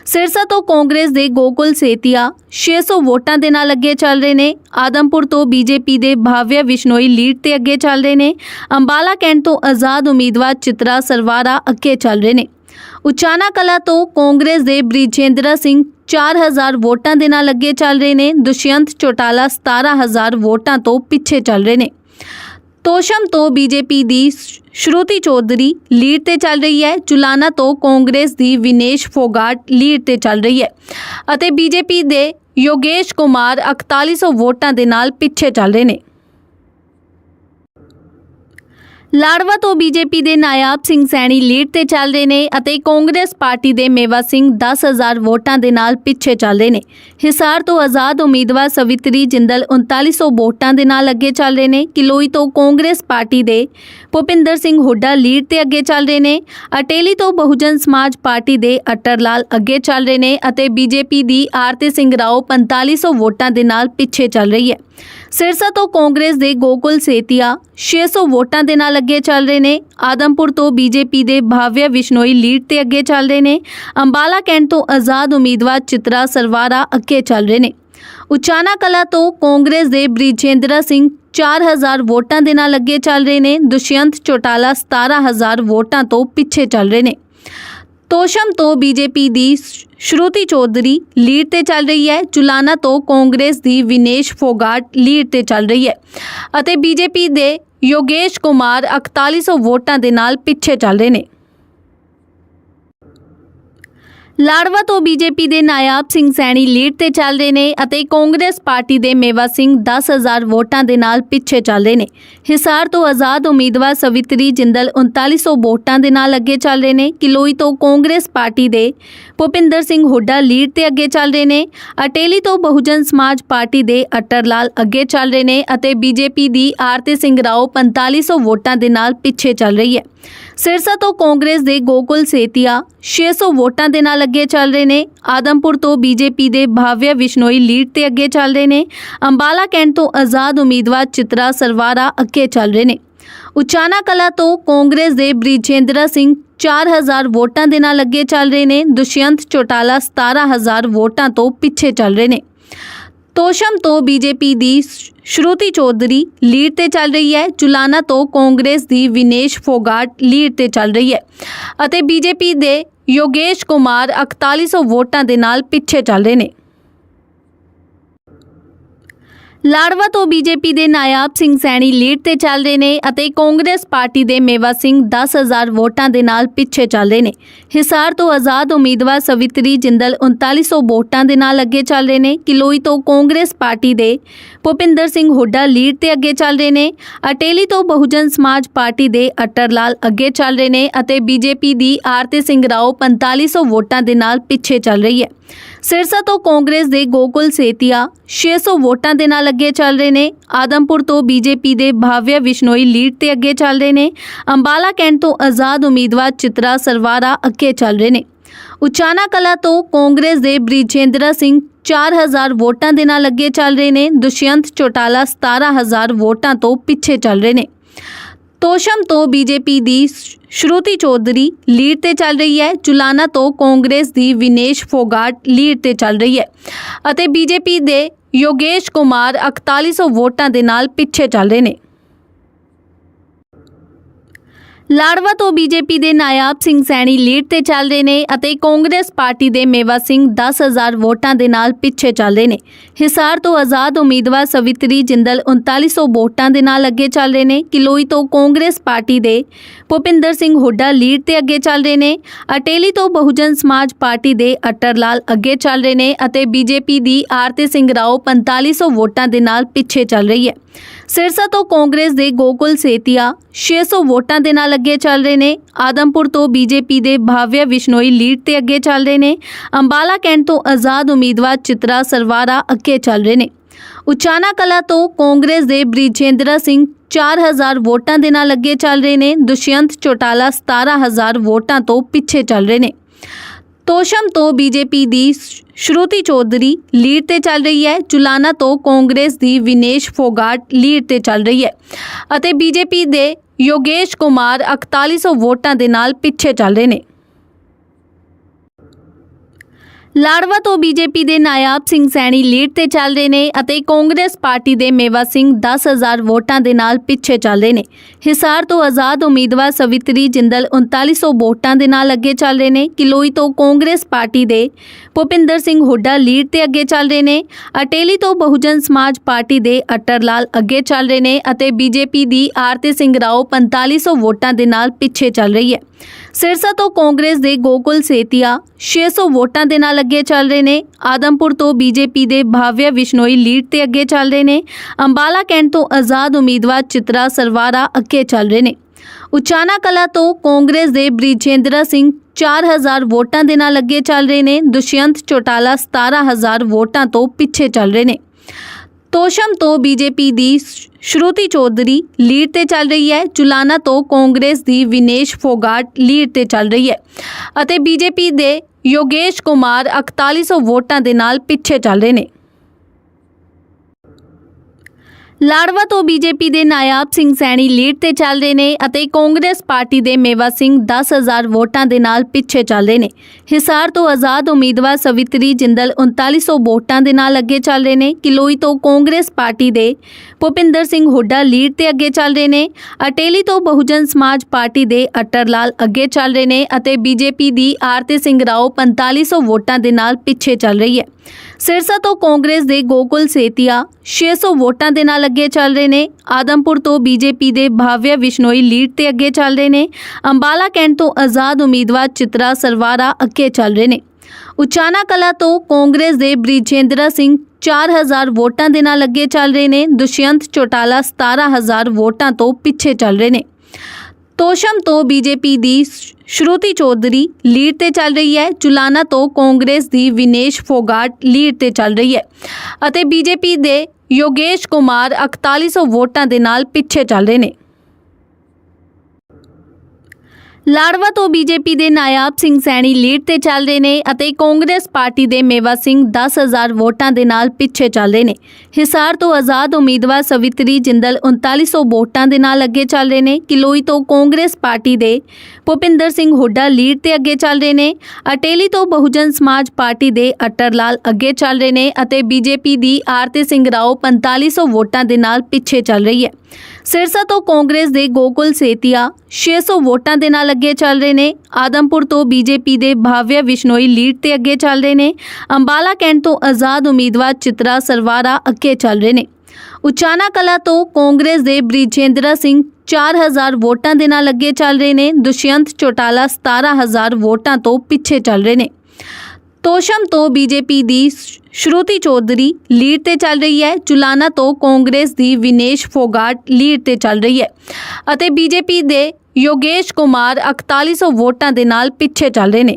ਸਿਰਸਾ ਤੋਂ ਕਾਂਗਰਸ ਦੇ ਗੋਕੁਲ ਸੇਤੀਆ 600 ਵੋਟਾਂ ਦੇ ਨਾਲ ਅੱਗੇ ਚੱਲ ਰਹੇ ਨੇ। ਆਦਮਪੁਰ ਤੋਂ ਬੀਜੇਪੀ ਦੇ ਭਾਵਿਆ ਵਿਸ਼ਨੋਈ ਲੀਡ ਤੇ ਅੱਗੇ ਚੱਲ ਰਹੇ ਨੇ। ਅੰਬਾਲਾ ਕੈਂਟ ਤੋਂ ਆਜ਼ਾਦ ਉਮੀਦਵਾਰ ਚਿਤਰਾ ਸਰਵਾਰਾ ਅੱਗੇ ਚੱਲ ਰਹੇ ਨੇ। ਉਚਾਨਾ ਕਲਾ ਤੋਂ ਕਾਂਗਰਸ ਦੇ ਬ੍ਰਿਜੇਂਦਰਾ ਸਿੰਘ 4000 ਵੋਟਾਂ ਦੇ ਨਾਲ ਅੱਗੇ ਚੱਲ ਰਹੇ ਨੇ। ਦੁਸ਼ਯੰਤ ਚੋਟਾਲਾ 17000 ਵੋਟਾਂ ਤੋਂ ਪਿੱਛੇ ਚੱਲ ਰਹੇ ਨੇ। ਤੋਸ਼ਮ ਤੋਂ ਬੀਜੇਪੀ ਦੀ ਸ਼- ਸ਼ਰੂਤੀ ਚੌਧਰੀ ਲੀਡ ਤੇ ਚੱਲ ਰਹੀ ਹੈ। ਚੁਲਾਨਾ ਤੋਂ ਕਾਂਗਰਸ ਦੀ ਵਿਨੇਸ਼ ਫੋਗਾਟ ਲੀਡ ਤੇ ਚੱਲ ਰਹੀ ਹੈ ਅਤੇ ਬੀਜੇਪੀ ਦੇ ਯੋਗੇਸ਼ ਕੁਮਾਰ 4100 ਵੋਟਾਂ ਦੇ ਨਾਲ ਪਿੱਛੇ ਚੱਲ ਰਹੇ ਨੇ। ਲਾੜਵਾ ਤੋਂ ਬੀਜੇਪੀ ਦੇ ਨਾਇਬ ਸਿੰਘ ਸੈਣੀ ਲੀਡ ਤੇ ਚੱਲ ਰਹੇ ਨੇ ਅਤੇ ਕਾਂਗਰਸ ਪਾਰਟੀ ਦੇ ਮੇਵਾ ਸਿੰਘ 10000 ਵੋਟਾਂ ਦੇ ਨਾਲ ਪਿੱਛੇ ਚੱਲ ਰਹੇ ਨੇ। ਹਿਸਾਰ ਤੋਂ ਆਜ਼ਾਦ ਉਮੀਦਵਾਰ ਸਵਿਤਰੀ ਜਿੰਦਲ 3900 ਵੋਟਾਂ ਦੇ ਨਾਲ ਅੱਗੇ ਚੱਲ ਰਹੇ ਨੇ। ਕਿਲੋਈ ਤੋਂ ਕਾਂਗਰਸ ਪਾਰਟੀ ਦੇ ਭੁਪਿੰਦਰ ਸਿੰਘ ਹੁੱਡਾ ਲੀਡ ਤੇ ਅੱਗੇ ਚੱਲ ਰਹੇ ਨੇ। ਅਟੇਲੀ ਤੋਂ ਬਹੁਜਨ ਸਮਾਜ ਪਾਰਟੀ ਦੇ ਅਟਰ ਲਾਲ ਅੱਗੇ ਚੱਲ ਰਹੇ ਨੇ ਅਤੇ ਬੀਜੇਪੀ ਦੀ ਆਰਤੀ ਸਿੰਘ ਰਾਓ 4500 ਵੋਟਾਂ ਦੇ ਨਾਲ ਪਿੱਛੇ ਚੱਲ ਰਹੀ ਹੈ। ਸਿਰਸਾ ਤੋਂ ਕਾਂਗਰਸ ਦੇ ਗੋਕੁਲ ਸੇਤੀਆ 600 ਵੋਟਾਂ ਦੇ ਨਾਲ ਅੱਗੇ ਚੱਲ ਰਹੇ ਨੇ। ਆਦਮਪੁਰ ਤੋਂ ਬੀਜੇਪੀ ਦੇ ਭਾਵਿਆ ਵਿਸ਼ਨੋਈ ਲੀਡ ਤੇ ਅੱਗੇ ਚੱਲ ਰਹੇ ਨੇ। ਅੰਬਾਲਾ ਕੈਂਟ ਤੋਂ ਆਜ਼ਾਦ ਉਮੀਦਵਾਰ ਚਿਤਰਾ ਸਰਵਾਰਾ ਅੱਗੇ ਚੱਲ ਰਹੇ ਨੇ। ਉਚਾਨਾ ਕਲਾ ਤੋਂ ਕਾਂਗਰਸ ਦੇ ਬ੍ਰਿਜੇਂਦਰਾ ਸਿੰਘ 4000 ਵੋਟਾਂ ਦੇ ਨਾਲ ਅੱਗੇ ਚੱਲ ਰਹੇ ਨੇ। ਦੁਸ਼ਯੰਤ ਚੋਟਾਲਾ 17000 ਵੋਟਾਂ ਤੋਂ ਪਿੱਛੇ ਚੱਲ ਰਹੇ ਨੇ। ਤੋਸ਼ਮ ਤੋਂ ਬੀਜੇਪੀ ਦੀ ਸ਼ਰੂਤੀ ਚੌਧਰੀ ਲੀਡ ਤੇ ਚੱਲ ਰਹੀ ਹੈ। ਚੁਲਾਨਾ ਤੋਂ ਕਾਂਗਰਸ ਦੀ ਵਿਨੇਸ਼ ਫੋਗਾਟ ਲੀਡ ਤੇ ਚੱਲ ਰਹੀ ਹੈ ਅਤੇ ਬੀਜੇਪੀ ਦੇ ਯੋਗੇਸ਼ ਕੁਮਾਰ 4100 ਵੋਟਾਂ ਦੇ ਨਾਲ ਪਿੱਛੇ ਚੱਲ ਰਹੇ ਨੇ। ਲਾੜਵਾ ਤੋਂ ਬੀਜੇਪੀ ਦੇ ਨਾਇਬ ਸਿੰਘ ਸੈਣੀ ਲੀਡ ਤੇ ਚੱਲ ਰਹੇ ਨੇ ਅਤੇ ਕਾਂਗਰਸ ਪਾਰਟੀ ਦੇ ਮੇਵਾ ਸਿੰਘ 10000 ਵੋਟਾਂ ਦੇ ਨਾਲ ਪਿੱਛੇ ਚੱਲ ਰਹੇ ਨੇ। ਹਿਸਾਰ ਤੋਂ ਆਜ਼ਾਦ ਉਮੀਦਵਾਰ ਸਵਿਤਰੀ ਜਿੰਦਲ 3900 ਵੋਟਾਂ ਦੇ ਨਾਲ ਅੱਗੇ ਚੱਲ ਰਹੇ ਨੇ। ਕਿਲੋਈ ਤੋਂ ਕਾਂਗਰਸ ਪਾਰਟੀ ਦੇ ਭੁਪਿੰਦਰ ਸਿੰਘ ਹੁੱਡਾ ਲੀਡ ਤੇ ਅੱਗੇ ਚੱਲ ਰਹੇ ਨੇ। ਅਟੇਲੀ ਤੋਂ ਬਹੁਜਨ ਸਮਾਜ ਪਾਰਟੀ ਦੇ ਅਟਰ ਲਾਲ ਅੱਗੇ ਚੱਲ ਰਹੇ ਨੇ ਅਤੇ ਬੀਜੇਪੀ ਦੀ ਆਰਤੀ ਸਿੰਘ ਰਾਓ 4500 ਵੋਟਾਂ ਦੇ ਨਾਲ ਪਿੱਛੇ ਚੱਲ ਰਹੀ ਹੈ। ਸਿਰਸਾ ਤੋਂ ਕਾਂਗਰਸ ਦੇ ਗੋਕੁਲ ਸੇਤੀਆ 600 ਵੋਟਾਂ ਦੇ ਨਾਲ ਅੱਗੇ ਚੱਲ ਰਹੇ ਨੇ। ਆਦਮਪੁਰ ਤੋਂ ਬੀਜੇਪੀ ਦੇ ਭਾਵਿਆ ਵਿਸ਼ਨੋਈ ਲੀਡ ਤੇ ਅੱਗੇ ਚੱਲ ਰਹੇ ਨੇ। ਅੰਬਾਲਾ ਕੈਂਟ ਤੋਂ ਆਜ਼ਾਦ ਉਮੀਦਵਾਰ ਚਿਤਰਾ ਸਰਵਾਰਾ ਅੱਗੇ ਚੱਲ ਰਹੇ ਨੇ। ਉਚਾਨਾ ਕਲਾ ਤੋਂ ਕਾਂਗਰਸ ਦੇ ਬ੍ਰਿਜੇਂਦਰਾ ਸਿੰਘ 4000 ਵੋਟਾਂ ਦੇ ਨਾਲ ਅੱਗੇ ਚੱਲ ਰਹੇ ਨੇ। ਦੁਸ਼ਯੰਤ ਚੋਟਾਲਾ 17000 ਵੋਟਾਂ ਤੋਂ ਪਿੱਛੇ ਚੱਲ ਰਹੇ ਨੇ। ਤੋਸ਼ਮ ਤੋਂ ਬੀਜੇਪੀ ਦੀ ਸ਼ਰੂਤੀ ਚੌਧਰੀ ਲੀਡ ਤੇ ਚੱਲ ਰਹੀ ਹੈ। ਚੁਲਾਨਾ ਤੋਂ ਕਾਂਗਰਸ ਦੀ ਵਿਨੇਸ਼ ਫੋਗਾਟ ਲੀਡ ਤੇ ਚੱਲ ਰਹੀ ਹੈ ਅਤੇ ਬੀਜੇਪੀ ਦੇ ਯੋਗੇਸ਼ ਕੁਮਾਰ 4100 ਵੋਟਾਂ ਦੇ ਨਾਲ ਪਿੱਛੇ ਚੱਲ ਰਹੇ ਨੇ। ਲਾੜਵਾ ਤੋਂ ਬੀਜੇਪੀ ਦੇ ਨਾਇਬ ਸਿੰਘ ਸੈਣੀ ਲੀਡ ਤੇ ਚੱਲ ਰਹੇ ਨੇ ਅਤੇ ਕਾਂਗਰਸ ਪਾਰਟੀ ਦੇ ਮੇਵਾ ਸਿੰਘ 10000 ਵੋਟਾਂ ਦੇ ਨਾਲ ਪਿੱਛੇ ਚੱਲ ਰਹੇ ਨੇ। ਹਿਸਾਰ ਤੋਂ ਆਜ਼ਾਦ ਉਮੀਦਵਾਰ ਸਵਿਤਰੀ ਜਿੰਦਲ 3900 ਵੋਟਾਂ ਦੇ ਨਾਲ ਅੱਗੇ ਚੱਲ ਰਹੇ ਨੇ। ਕਿਲੋਈ ਤੋਂ ਕਾਂਗਰਸ ਪਾਰਟੀ ਦੇ ਭੁਪਿੰਦਰ ਸਿੰਘ ਹੁੱਡਾ ਲੀਡ ਤੇ ਅੱਗੇ ਚੱਲ ਰਹੇ ਨੇ। ਅਟੇਲੀ ਤੋਂ ਬਹੁਜਨ ਸਮਾਜ ਪਾਰਟੀ ਦੇ ਅਟਰ ਲਾਲ ਅੱਗੇ ਚੱਲ ਰਹੇ ਨੇ ਅਤੇ ਬੀਜੇਪੀ ਦੀ ਆਰਤੀ ਸਿੰਘ ਰਾਓ 4500 ਵੋਟਾਂ ਦੇ ਨਾਲ ਪਿੱਛੇ ਚੱਲ ਰਹੀ ਹੈ। ਸਿਰਸਾ ਤੋਂ ਕਾਂਗਰਸ ਦੇ ਗੋਕੁਲ ਸੇਤੀਆ 600 ਵੋਟਾਂ ਦੇ ਨਾਲ ਅੱਗੇ ਚੱਲ ਰਹੇ ਨੇ। ਆਦਮਪੁਰ ਤੋਂ ਬੀਜੇਪੀ ਦੇ ਭਾਵਿਆ ਵਿਸ਼ਨੋਈ ਲੀਡ ਤੇ ਅੱਗੇ ਚੱਲ ਰਹੇ ਨੇ। ਅੰਬਾਲਾ ਕੈਂਟ ਤੋਂ ਆਜ਼ਾਦ ਉਮੀਦਵਾਰ ਚਿਤਰਾ ਸਰਵਾਰਾ ਅੱਗੇ ਚੱਲ ਰਹੇ ਨੇ। ਉਚਾਨਾ ਕਲਾ ਤੋਂ ਕਾਂਗਰਸ ਦੇ ਬ੍ਰਿਜੇਂਦਰਾ ਸਿੰਘ 4000 ਵੋਟਾਂ ਦੇ ਨਾਲ ਅੱਗੇ ਚੱਲ ਰਹੇ ਨੇ। ਦੁਸ਼ਯੰਤ ਚੋਟਾਲਾ 17000 ਵੋਟਾਂ ਤੋਂ ਪਿੱਛੇ ਚੱਲ ਰਹੇ ਨੇ। ਤੋਸ਼ਮ ਤੋਂ ਬੀਜੇਪੀ ਦੀ ਸ਼ਰੂਤੀ ਚੌਧਰੀ ਲੀਡ ਤੇ ਚੱਲ ਰਹੀ ਹੈ। ਚੁਲਾਨਾ ਤੋਂ ਕਾਂਗਰਸ ਦੀ ਵਿਨੇਸ਼ ਫੋਗਾਟ ਲੀਡ ਤੇ ਚੱਲ ਰਹੀ ਹੈ ਅਤੇ ਬੀਜੇਪੀ ਦੇ ਯੋਗੇਸ਼ ਕੁਮਾਰ 4100 ਵੋਟਾਂ ਦੇ ਨਾਲ ਪਿੱਛੇ ਚੱਲ ਰਹੇ ਨੇ। ਲਾੜਵਾ ਤੋਂ ਬੀਜੇਪੀ ਦੇ ਨਾਇਬ ਸਿੰਘ ਸੈਣੀ ਲੀਡ ਤੇ ਚੱਲ ਰਹੇ ਨੇ ਅਤੇ ਕਾਂਗਰਸ ਪਾਰਟੀ ਦੇ ਮੇਵਾ ਸਿੰਘ 10000 ਵੋਟਾਂ ਦੇ ਨਾਲ ਪਿੱਛੇ ਚੱਲ ਰਹੇ ਨੇ। ਹਿਸਾਰ ਤੋਂ ਆਜ਼ਾਦ ਉਮੀਦਵਾਰ ਸਵਿਤਰੀ ਜਿੰਦਲ 3900 ਵੋਟਾਂ ਦੇ ਨਾਲ ਅੱਗੇ ਚੱਲ ਰਹੇ ਨੇ। ਕਿਲੋਈ ਤੋਂ ਕਾਂਗਰਸ ਪਾਰਟੀ ਦੇ ਭੁਪਿੰਦਰ ਸਿੰਘ ਹੁੱਡਾ ਲੀਡ ਤੇ ਅੱਗੇ ਚੱਲ ਰਹੇ ਨੇ। ਅਟੇਲੀ ਤੋਂ ਬਹੁਜਨ ਸਮਾਜ ਪਾਰਟੀ ਦੇ ਅਟਰ ਲਾਲ ਅੱਗੇ ਚੱਲ ਰਹੇ ਨੇ ਅਤੇ ਬੀਜੇਪੀ ਦੀ ਆਰਤੀ ਸਿੰਘ ਰਾਓ 4500 ਵੋਟਾਂ ਦੇ ਨਾਲ ਪਿੱਛੇ ਚੱਲ ਰਹੀ ਹੈ। ਸਿਰਸਾ ਤੋਂ ਕਾਂਗਰਸ ਦੇ ਗੋਕੁਲ ਸੇਤੀਆ 600 ਵੋਟਾਂ ਦੇ ਨਾਲ ਅੱਗੇ ਚੱਲ ਰਹੇ ਨੇ। ਆਦਮਪੁਰ ਤੋਂ ਬੀਜੇਪੀ ਦੇ ਭਾਵਿਆ ਵਿਸ਼ਨੋਈ ਲੀਡ ਤੇ ਅੱਗੇ ਚੱਲ ਰਹੇ ਨੇ। ਅੰਬਾਲਾ ਕੈਂਟ ਤੋਂ ਆਜ਼ਾਦ ਉਮੀਦਵਾਰ ਚਿਤਰਾ ਸਰਵਾਰਾ ਅੱਗੇ ਚੱਲ ਰਹੇ ਨੇ। ਉਚਾਨਾ ਕਲਾ ਤੋਂ ਕਾਂਗਰਸ ਦੇ ਬ੍ਰਿਜੇਂਦਰਾ ਸਿੰਘ 4000 ਵੋਟਾਂ ਦੇ ਨਾਲ ਅੱਗੇ ਚੱਲ ਰਹੇ ਨੇ। ਦੁਸ਼ਯੰਤ ਚੋਟਾਲਾ 17000 ਵੋਟਾਂ ਤੋਂ ਪਿੱਛੇ ਚੱਲ ਰਹੇ ਨੇ। ਤੋਸ਼ਮ ਤੋਂ ਬੀਜੇਪੀ ਦੀ ਸ਼ਰੂਤੀ ਚੌਧਰੀ ਲੀਡ ਤੇ ਚੱਲ ਰਹੀ ਹੈ। ਚੁਲਾਨਾ ਤੋਂ ਕਾਂਗਰਸ ਦੀ ਵਿਨੇਸ਼ ਫੋਗਾਟ ਲੀਡ ਤੇ ਚੱਲ ਰਹੀ ਹੈ ਅਤੇ ਬੀਜੇਪੀ ਦੇ ਯੋਗੇਸ਼ ਕੁਮਾਰ 4100 ਵੋਟਾਂ ਦੇ ਨਾਲ ਪਿੱਛੇ ਚੱਲ ਰਹੇ ਨੇ। ਲਾੜਵਾ ਤੋਂ ਬੀਜੇਪੀ ਦੇ ਨਾਇਬ ਸਿੰਘ ਸੈਣੀ ਲੀਡ ਤੇ ਚੱਲ ਰਹੇ ਨੇ ਅਤੇ ਕਾਂਗਰਸ ਪਾਰਟੀ ਦੇ ਮੇਵਾ ਸਿੰਘ 10000 ਵੋਟਾਂ ਦੇ ਨਾਲ ਪਿੱਛੇ ਚੱਲ ਰਹੇ ਨੇ। ਹਿਸਾਰ ਤੋਂ ਆਜ਼ਾਦ ਉਮੀਦਵਾਰ ਸਵਿਤਰੀ ਜਿੰਦਲ 3900 ਵੋਟਾਂ ਦੇ ਨਾਲ ਅੱਗੇ ਚੱਲ ਰਹੇ ਨੇ। ਕਿਲੋਈ ਤੋਂ ਕਾਂਗਰਸ ਪਾਰਟੀ ਦੇ ਭੁਪਿੰਦਰ ਸਿੰਘ ਹੁੱਡਾ ਲੀਡ ਤੇ ਅੱਗੇ ਚੱਲ ਰਹੇ ਨੇ। ਅਟੇਲੀ ਤੋਂ ਬਹੁਜਨ ਸਮਾਜ ਪਾਰਟੀ ਦੇ ਅਟਰ ਲਾਲ ਅੱਗੇ ਚੱਲ ਰਹੇ ਨੇ ਅਤੇ ਬੀਜੇਪੀ ਦੀ ਆਰਤੀ ਸਿੰਘ ਰਾਓ 4500 ਵੋਟਾਂ ਦੇ ਨਾਲ ਪਿੱਛੇ ਚੱਲ ਰਹੀ ਹੈ। ਸਿਰਸਾ ਤੋਂ ਕਾਂਗਰਸ ਦੇ ਗੋਕੁਲ ਸੇਤੀਆ 600 ਵੋਟਾਂ ਦੇ ਨਾਲ ਅੱਗੇ ਚੱਲ ਰਹੇ ਨੇ। ਆਦਮਪੁਰ ਤੋਂ ਬੀਜੇਪੀ ਦੇ ਭਾਵਿਆ ਵਿਸ਼ਨੋਈ ਲੀਡ ਤੇ ਅੱਗੇ ਚੱਲ ਰਹੇ ਨੇ। ਅੰਬਾਲਾ ਕੈਂਟ ਤੋਂ ਆਜ਼ਾਦ ਉਮੀਦਵਾਰ ਚਿਤਰਾ ਸਰਵਾਰਾ ਅੱਗੇ ਚੱਲ ਰਹੇ ਨੇ। ਉਚਾਨਾ ਕਲਾ ਤੋਂ ਕਾਂਗਰਸ ਦੇ ਬ੍ਰਿਜੇਂਦਰਾ ਸਿੰਘ 4000 ਵੋਟਾਂ ਦੇ ਨਾਲ ਅੱਗੇ ਚੱਲ ਰਹੇ ਨੇ। ਦੁਸ਼ਯੰਤ ਚੋਟਾਲਾ 17000 ਵੋਟਾਂ ਤੋਂ ਪਿੱਛੇ ਚੱਲ ਰਹੇ ਨੇ। ਤੋਸ਼ਮ ਤੋਂ ਬੀਜੇਪੀ ਦੀ ਸ਼- ਸ਼ਰੂਤੀ ਚੌਧਰੀ ਲੀਡ ਤੇ ਚੱਲ ਰਹੀ ਹੈ। ਚੁਲਾਨਾ ਤੋਂ ਕਾਂਗਰਸ ਦੀ ਵਿਨੇਸ਼ ਫੋਗਾਟ ਲੀਡ ਤੇ ਚੱਲ ਰਹੀ ਹੈ ਅਤੇ ਬੀਜੇਪੀ ਦੇ ਯੋਗੇਸ਼ ਕੁਮਾਰ 4100 ਵੋਟਾਂ ਦੇ ਨਾਲ ਪਿੱਛੇ ਚੱਲ ਰਹੇ ਨੇ। ਲਾੜਵਾ ਤੋਂ ਬੀਜੇਪੀ ਦੇ ਨਾਇਬ ਸਿੰਘ ਸੈਣੀ ਲੀਡ ਤੇ ਚੱਲ ਰਹੇ ਨੇ ਅਤੇ ਕਾਂਗਰਸ ਪਾਰਟੀ ਦੇ ਮੇਵਾ ਸਿੰਘ 10000 ਵੋਟਾਂ ਦੇ ਨਾਲ ਪਿੱਛੇ ਚੱਲ ਰਹੇ ਨੇ। ਹਿਸਾਰ ਤੋਂ ਆਜ਼ਾਦ ਉਮੀਦਵਾਰ ਸਵਿਤਰੀ ਜਿੰਦਲ 3900 ਵੋਟਾਂ ਦੇ ਨਾਲ ਅੱਗੇ ਚੱਲ ਰਹੇ ਨੇ। ਕਿਲੋਈ ਤੋਂ ਕਾਂਗਰਸ ਪਾਰਟੀ ਦੇ ਭੁਪਿੰਦਰ ਸਿੰਘ ਹੁੱਡਾ ਲੀਡ ਤੇ ਅੱਗੇ ਚੱਲ ਰਹੇ ਨੇ। ਅਟੇਲੀ ਤੋਂ ਬਹੁਜਨ ਸਮਾਜ ਪਾਰਟੀ ਦੇ ਅਟਰ ਲਾਲ ਅੱਗੇ ਚੱਲ ਰਹੇ ਨੇ ਅਤੇ ਬੀਜੇਪੀ ਦੀ ਆਰਤੀ ਸਿੰਘ ਰਾਓ 4500 ਵੋਟਾਂ ਦੇ ਨਾਲ ਪਿੱਛੇ ਚੱਲ ਰਹੀ ਹੈ। ਸਿਰਸਾ ਤੋਂ ਕਾਂਗਰਸ ਦੇ ਗੋਕੁਲ ਸੇਤੀਆ 600 ਵੋਟਾਂ ਦੇ ਨਾਲ ਅੱਗੇ ਚੱਲ ਰਹੇ ਨੇ। ਆਦਮਪੁਰ ਤੋਂ ਬੀਜੇਪੀ ਦੇ ਭਾਵਿਆ ਵਿਸ਼ਨੋਈ ਲੀਡ ਤੇ ਅੱਗੇ ਚੱਲ ਰਹੇ ਨੇ। ਅੰਬਾਲਾ ਕੈਂਟ ਤੋਂ ਆਜ਼ਾਦ ਉਮੀਦਵਾਰ ਚਿਤਰਾ ਸਰਵਾਰਾ ਅੱਗੇ ਚੱਲ ਰਹੇ ਨੇ। ਉਚਾਨਾ ਕਲਾ ਤੋਂ ਕਾਂਗਰਸ ਦੇ ਬ੍ਰਿਜੇਂਦਰਾ ਸਿੰਘ 4000 ਵੋਟਾਂ ਦੇ ਨਾਲ ਅੱਗੇ ਚੱਲ ਰਹੇ ਨੇ। ਦੁਸ਼ਯੰਤ ਚੋਟਾਲਾ 17000 ਵੋਟਾਂ ਤੋਂ ਪਿੱਛੇ ਚੱਲ ਰਹੇ ਨੇ। ਤੋਸ਼ਮ ਤੋਂ ਬੀਜੇਪੀ ਦੀ ਸ਼ਰੂਤੀ ਚੌਧਰੀ ਲੀਡ ਤੇ ਚੱਲ ਰਹੀ ਹੈ। ਚੁਲਾਨਾ ਤੋਂ ਕਾਂਗਰਸ ਦੀ ਵਿਨੇਸ਼ ਫੋਗਾਟ ਲੀਡ ਤੇ ਚੱਲ ਰਹੀ ਹੈ ਅਤੇ ਬੀਜੇਪੀ ਦੇ ਯੋਗੇਸ਼ ਕੁਮਾਰ 4100 ਵੋਟਾਂ ਦੇ ਨਾਲ ਪਿੱਛੇ ਚੱਲ ਰਹੇ ਨੇ। ਲਾੜਵਾ ਤੋਂ ਬੀਜੇਪੀ ਦੇ ਨਾਇਬ ਸਿੰਘ ਸੈਣੀ ਲੀਡ ਤੇ ਚੱਲ ਰਹੇ ਨੇ ਅਤੇ ਕਾਂਗਰਸ ਪਾਰਟੀ ਦੇ ਮੇਵਾ ਸਿੰਘ 10000 ਵੋਟਾਂ ਦੇ ਨਾਲ ਪਿੱਛੇ ਚੱਲ ਰਹੇ ਨੇ। ਹਿਸਾਰ ਤੋਂ ਆਜ਼ਾਦ ਉਮੀਦਵਾਰ ਸਵਿਤਰੀ ਜਿੰਦਲ 3900 ਵੋਟਾਂ ਦੇ ਨਾਲ ਅੱਗੇ ਚੱਲ ਰਹੇ ਨੇ। ਕਿਲੋਈ ਤੋਂ ਕਾਂਗਰਸ ਪਾਰਟੀ ਦੇ ਭੁਪਿੰਦਰ ਸਿੰਘ ਹੁੱਡਾ ਲੀਡ ਤੇ ਅੱਗੇ ਚੱਲ ਰਹੇ ਨੇ। ਅਟੇਲੀ ਤੋਂ ਬਹੁਜਨ ਸਮਾਜ ਪਾਰਟੀ ਦੇ ਅਟਰ ਲਾਲ ਅੱਗੇ ਚੱਲ ਰਹੇ ਨੇ ਅਤੇ ਬੀਜੇਪੀ ਦੀ ਆਰਤੀ ਸਿੰਘ ਰਾਓ 4500 ਵੋਟਾਂ ਦੇ ਨਾਲ ਪਿੱਛੇ ਚੱਲ ਰਹੀ ਹੈ। ਸਿਰਸਾ ਤੋਂ ਕਾਂਗਰਸ ਦੇ ਗੋਕੁਲ ਸੇਤੀਆ 600 ਵੋਟਾਂ ਦੇ ਨਾਲ ਅੱਗੇ ਚੱਲ ਰਹੇ ਨੇ। ਆਦਮਪੁਰ ਤੋਂ ਬੀਜੇਪੀ ਦੇ ਭਾਵਿਆ ਵਿਸ਼ਨੋਈ ਲੀਡ ਤੇ ਅੱਗੇ ਚੱਲ ਰਹੇ ਨੇ। ਅੰਬਾਲਾ ਕੈਂਟ ਤੋਂ ਆਜ਼ਾਦ ਉਮੀਦਵਾਰ ਚਿਤਰਾ ਸਰਵਾਰਾ ਅੱਗੇ ਚੱਲ ਰਹੇ ਨੇ। ਉਚਾਨਾ ਕਲਾ ਤੋਂ ਕਾਂਗਰਸ ਦੇ ਬ੍ਰਿਜੇਂਦਰਾ ਸਿੰਘ 4000 ਵੋਟਾਂ ਦੇ ਨਾਲ ਅੱਗੇ ਚੱਲ ਰਹੇ ਨੇ। ਦੁਸ਼ਯੰਤ ਚੋਟਾਲਾ 17000 ਵੋਟਾਂ ਤੋਂ ਪਿੱਛੇ ਚੱਲ ਰਹੇ ਨੇ। ਤੋਸ਼ਮ ਤੋਂ ਬੀਜੇਪੀ ਦੀ ਸ਼- ਸ਼ਰੂਤੀ ਚੌਧਰੀ ਲੀਡ ਤੇ ਚੱਲ ਰਹੀ ਹੈ। ਚੁਲਾਨਾ ਤੋਂ ਕਾਂਗਰਸ ਦੀ ਵਿਨੇਸ਼ ਫੋਗਾਟ ਲੀਡ ਤੇ ਚੱਲ ਰਹੀ ਹੈ ਅਤੇ ਬੀਜੇਪੀ ਦੇ ਯੋਗੇਸ਼ ਕੁਮਾਰ 4100 ਵੋਟਾਂ ਦੇ ਨਾਲ ਪਿੱਛੇ ਚੱਲ ਰਹੇ ਨੇ।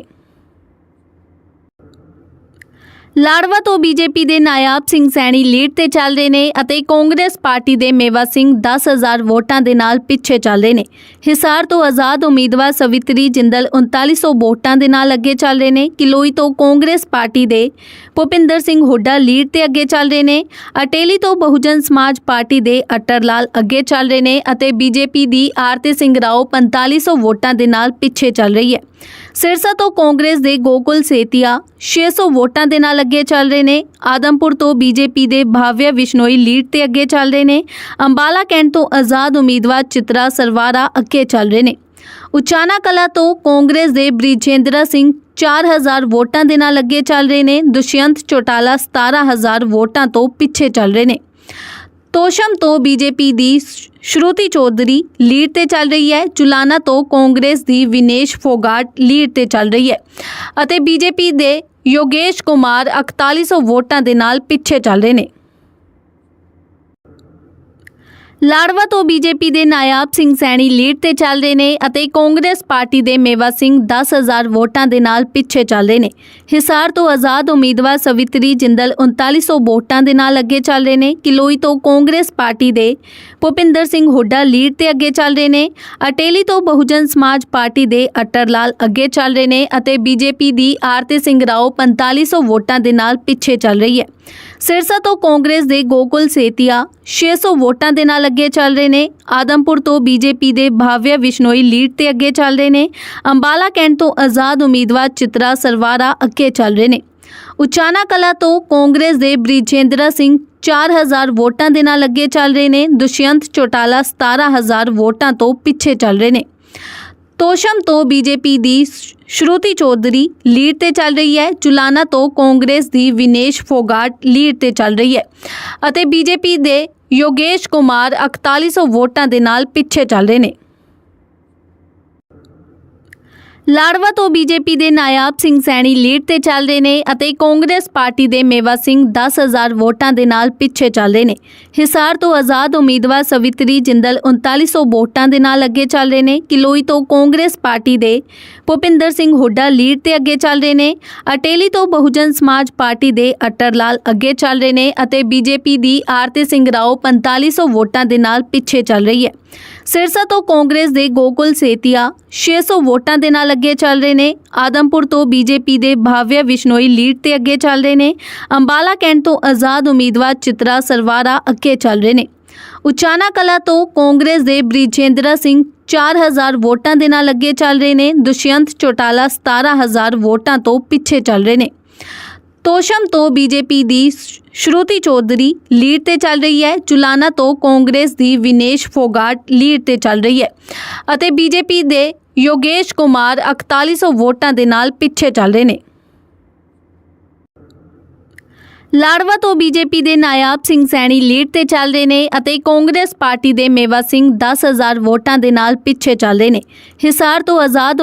ਲਾੜਵਾ ਤੋਂ ਬੀਜੇਪੀ ਦੇ ਨਾਇਬ ਸਿੰਘ ਸੈਣੀ ਲੀਡ ਤੇ ਚੱਲ ਰਹੇ ਨੇ ਅਤੇ ਕਾਂਗਰਸ ਪਾਰਟੀ ਦੇ ਮੇਵਾ ਸਿੰਘ 10000 ਵੋਟਾਂ ਦੇ ਨਾਲ ਪਿੱਛੇ ਚੱਲ ਰਹੇ ਨੇ। ਹਿਸਾਰ ਤੋਂ ਆਜ਼ਾਦ ਉਮੀਦਵਾਰ ਸਵਿਤਰੀ ਜਿੰਦਲ 3900 ਵੋਟਾਂ ਦੇ ਨਾਲ ਅੱਗੇ ਚੱਲ ਰਹੇ ਨੇ। ਕਿਲੋਈ ਤੋਂ ਕਾਂਗਰਸ ਪਾਰਟੀ ਦੇ ਭੁਪਿੰਦਰ ਸਿੰਘ ਹੁੱਡਾ ਲੀਡ ਤੇ ਅੱਗੇ ਚੱਲ ਰਹੇ ਨੇ। ਅਟੇਲੀ ਤੋਂ ਬਹੁਜਨ ਸਮਾਜ ਪਾਰਟੀ ਦੇ ਅਟਰ ਲਾਲ ਅੱਗੇ ਚੱਲ ਰਹੇ ਨੇ ਅਤੇ ਬੀਜੇਪੀ ਦੀ ਆਰਤੀ ਸਿੰਘ ਰਾਓ 4500 ਵੋਟਾਂ ਦੇ ਨਾਲ ਪਿੱਛੇ ਚੱਲ ਰਹੀ ਹੈ। ਸਿਰਸਾ ਤੋਂ ਕਾਂਗਰਸ ਦੇ ਗੋਕੁਲ ਸੇਤੀਆ 600 ਵੋਟਾਂ ਦੇ ਨਾਲ ਅੱਗੇ ਚੱਲ ਰਹੇ ਨੇ। ਆਦਮਪੁਰ ਤੋਂ ਬੀਜੇਪੀ ਦੇ ਭਾਵਿਆ ਵਿਸ਼ਨੋਈ ਲੀਡ ਤੇ ਅੱਗੇ ਚੱਲ ਰਹੇ ਨੇ। ਅੰਬਾਲਾ ਕੈਂਟ ਤੋਂ ਆਜ਼ਾਦ ਉਮੀਦਵਾਰ ਚਿਤਰਾ ਸਰਵਾਰਾ ਅੱਗੇ ਚੱਲ ਰਹੇ ਨੇ। ਉਚਾਨਾ ਕਲਾ ਤੋਂ ਕਾਂਗਰਸ ਦੇ ਬ੍ਰਿਜੇਂਦਰਾ ਸਿੰਘ 4000 ਵੋਟਾਂ ਦੇ ਨਾਲ ਅੱਗੇ ਚੱਲ ਰਹੇ ਨੇ। ਦੁਸ਼ਯੰਤ ਚੋਟਾਲਾ 17000 ਵੋਟਾਂ ਤੋਂ ਪਿੱਛੇ ਚੱਲ ਰਹੇ ਨੇ। ਤੋਸ਼ਮ ਤੋਂ ਬੀਜੇਪੀ ਦੀ ਸ਼- ਸ਼ਰੂਤੀ ਚੌਧਰੀ ਲੀਡ ਤੇ ਚੱਲ ਰਹੀ ਹੈ। ਚੁਲਾਨਾ ਤੋਂ ਕਾਂਗਰਸ ਦੀ ਵਿਨੇਸ਼ ਫੋਗਾਟ ਲੀਡ ਤੇ ਚੱਲ ਰਹੀ ਹੈ ਅਤੇ ਬੀਜੇਪੀ ਦੇ ਯੋਗੇਸ਼ ਕੁਮਾਰ 4100 ਵੋਟਾਂ ਦੇ ਨਾਲ ਪਿੱਛੇ ਚੱਲ ਰਹੇ ਨੇ। ਲਾੜਵਾ ਤੋਂ ਬੀਜੇਪੀ ਦੇ ਨਾਇਬ ਸਿੰਘ ਸੈਣੀ ਲੀਡ ਤੇ ਚੱਲ ਰਹੇ ਨੇ ਅਤੇ ਕਾਂਗਰਸ ਪਾਰਟੀ ਦੇ ਮੇਵਾ ਸਿੰਘ 10000 ਵੋਟਾਂ ਦੇ ਨਾਲ ਪਿੱਛੇ ਚੱਲ ਰਹੇ ਨੇ। ਹਿਸਾਰ ਤੋਂ ਆਜ਼ਾਦ ਉਮੀਦਵਾਰ ਸਵਿਤਰੀ ਜਿੰਦਲ 3900 ਵੋਟਾਂ ਦੇ ਨਾਲ ਅੱਗੇ ਚੱਲ ਰਹੇ ਨੇ। ਕਿਲੋਈ ਤੋਂ ਕਾਂਗਰਸ ਪਾਰਟੀ ਦੇ ਭੁਪਿੰਦਰ ਸਿੰਘ ਹੁੱਡਾ ਲੀਡ ਤੇ ਅੱਗੇ ਚੱਲ ਰਹੇ ਨੇ। ਅਟੇਲੀ ਤੋਂ ਬਹੁਜਨ ਸਮਾਜ ਪਾਰਟੀ ਦੇ ਅਟਰ ਲਾਲ ਅੱਗੇ ਚੱਲ ਰਹੇ ਨੇ ਅਤੇ ਬੀਜੇਪੀ ਦੀ ਆਰਤੀ ਸਿੰਘ ਰਾਓ 4500 ਵੋਟਾਂ ਦੇ ਨਾਲ ਪਿੱਛੇ ਚੱਲ ਰਹੀ ਹੈ। ਸਿਰਸਾ ਤੋਂ ਕਾਂਗਰਸ ਦੇ ਗੋਕੁਲ ਸੇਤੀਆ 600 ਵੋਟਾਂ ਦੇ ਨਾਲ ਅੱਗੇ ਚੱਲ ਰਹੇ ਨੇ। ਆਦਮਪੁਰ ਤੋਂ ਬੀਜੇਪੀ ਦੇ ਭਾਵਿਆ ਵਿਸ਼ਨੋਈ ਲੀਡ ਤੇ ਅੱਗੇ ਚੱਲ ਰਹੇ ਨੇ। ਅੰਬਾਲਾ ਕੈਂਟ ਤੋਂ ਆਜ਼ਾਦ ਉਮੀਦਵਾਰ ਚਿਤਰਾ ਸਰਵਾਰਾ ਅੱਗੇ ਚੱਲ ਰਹੇ ਨੇ। ਉਚਾਨਾ ਕਲਾ ਤੋਂ ਕਾਂਗਰਸ ਦੇ ਬ੍ਰਿਜੇਂਦਰਾ ਸਿੰਘ 4000 ਵੋਟਾਂ ਦੇ ਨਾਲ ਅੱਗੇ ਚੱਲ ਰਹੇ ਨੇ। ਦੁਸ਼ਯੰਤ ਚੋਟਾਲਾ 17000 ਵੋਟਾਂ ਤੋਂ ਪਿੱਛੇ ਚੱਲ ਰਹੇ ਨੇ। ਤੋਸ਼ਮ ਤੋਂ ਬੀਜੇਪੀ ਦੀ ਸ਼- ਸ਼ਰੂਤੀ ਚੌਧਰੀ ਲੀਡ ਤੇ ਚੱਲ ਰਹੀ ਹੈ। ਚੁਲਾਨਾ ਤੋਂ ਕਾਂਗਰਸ ਦੀ ਵਿਨੇਸ਼ ਫੋਗਾਟ ਲੀਡ ਤੇ ਚੱਲ ਰਹੀ ਹੈ ਅਤੇ ਬੀਜੇਪੀ ਦੇ ਯੋਗੇਸ਼ ਕੁਮਾਰ 4100 ਵੋਟਾਂ ਦੇ ਨਾਲ ਪਿੱਛੇ ਚੱਲ ਰਹੇ ਨੇ। ਲਾੜਵਾ ਤੋਂ ਬੀਜੇਪੀ ਦੇ ਨਾਇਬ ਸਿੰਘ ਸੈਣੀ ਲੀਡ ਤੇ ਚੱਲ ਰਹੇ ਨੇ ਅਤੇ ਕਾਂਗਰਸ ਪਾਰਟੀ ਦੇ ਮੇਵਾ ਸਿੰਘ 10000 ਵੋਟਾਂ ਦੇ ਨਾਲ ਪਿੱਛੇ ਚੱਲ ਰਹੇ ਨੇ। ਹਿਸਾਰ ਤੋਂ ਆਜ਼ਾਦ ਉਮੀਦਵਾਰ ਸਵਿਤਰੀ ਜਿੰਦਲ 3900 ਵੋਟਾਂ ਦੇ ਨਾਲ ਅੱਗੇ ਚੱਲ ਰਹੇ ਨੇ। ਕਿਲੋਈ ਤੋਂ ਕਾਂਗਰਸ ਪਾਰਟੀ ਦੇ ਭੁਪਿੰਦਰ ਸਿੰਘ ਹੁੱਡਾ ਲੀਡ ਤੇ ਅੱਗੇ ਚੱਲ ਰਹੇ ਨੇ। ਅਟੇਲੀ ਤੋਂ ਬਹੁਜਨ ਸਮਾਜ ਪਾਰਟੀ ਦੇ ਅਟਰ ਲਾਲ ਅੱਗੇ ਚੱਲ ਰਹੇ ਨੇ ਅਤੇ ਬੀਜੇਪੀ ਦੀ ਆਰਤੀ ਸਿੰਘ ਰਾਓ 4500 ਵੋਟਾਂ ਦੇ ਨਾਲ ਪਿੱਛੇ ਚੱਲ ਰਹੀ ਹੈ। ਸਿਰਸਾ ਤੋਂ ਕਾਂਗਰਸ ਦੇ ਗੋਕੁਲ ਸੇਤੀਆ 600 ਵੋਟਾਂ ਦੇ ਨਾਲ ਅੱਗੇ ਚੱਲ ਰਹੇ ਨੇ। ਆਦਮਪੁਰ ਤੋਂ ਬੀਜੇਪੀ ਦੇ ਭਾਵਿਆ ਵਿਸ਼ਨੋਈ ਲੀਡ ਤੇ ਅੱਗੇ ਚੱਲ ਰਹੇ ਨੇ। ਅੰਬਾਲਾ ਕੈਂਟ ਤੋਂ ਆਜ਼ਾਦ ਉਮੀਦਵਾਰ ਚਿਤਰਾ ਸਰਵਾਰਾ ਅੱਗੇ ਚੱਲ ਰਹੇ ਨੇ। ਉਚਾਨਾ ਕਲਾ ਤੋਂ ਕਾਂਗਰਸ ਦੇ ਬ੍ਰਿਜੇਂਦਰਾ ਸਿੰਘ 4000 ਵੋਟਾਂ ਦੇ ਨਾਲ ਅੱਗੇ ਚੱਲ ਰਹੇ ਨੇ। ਦੁਸ਼ਯੰਤ ਚੋਟਾਲਾ 17000 ਵੋਟਾਂ ਤੋਂ ਪਿੱਛੇ ਚੱਲ ਰਹੇ ਨੇ। ਤੋਸ਼ਮ ਤੋਂ ਬੀਜੇਪੀ ਦੀ ਸ਼ਰੂਤੀ ਚੌਧਰੀ ਲੀਡ ਤੇ ਚੱਲ ਰਹੀ ਹੈ। ਚੁਲਾਨਾ ਤੋਂ ਕਾਂਗਰਸ ਦੀ ਵਿਨੇਸ਼ ਫੋਗਾਟ ਲੀਡ ਤੇ ਚੱਲ ਰਹੀ ਹੈ ਅਤੇ ਬੀਜੇਪੀ ਦੇ ਯੋਗੇਸ਼ ਕੁਮਾਰ 4100 ਵੋਟਾਂ ਦੇ ਨਾਲ ਪਿੱਛੇ ਚੱਲ ਰਹੇ ਨੇ। ਲਾੜਵਾ ਤੋਂ ਬੀਜੇਪੀ ਦੇ ਨਾਇਬ ਸਿੰਘ ਸੈਣੀ ਲੀਡ ਤੇ ਚੱਲ ਰਹੇ ਨੇ ਅਤੇ ਕਾਂਗਰਸ ਪਾਰਟੀ ਦੇ ਮੇਵਾ ਸਿੰਘ 10000 ਵੋਟਾਂ ਦੇ ਨਾਲ ਪਿੱਛੇ ਚੱਲ ਰਹੇ ਨੇ। ਹਿਸਾਰ ਤੋਂ ਆਜ਼ਾਦ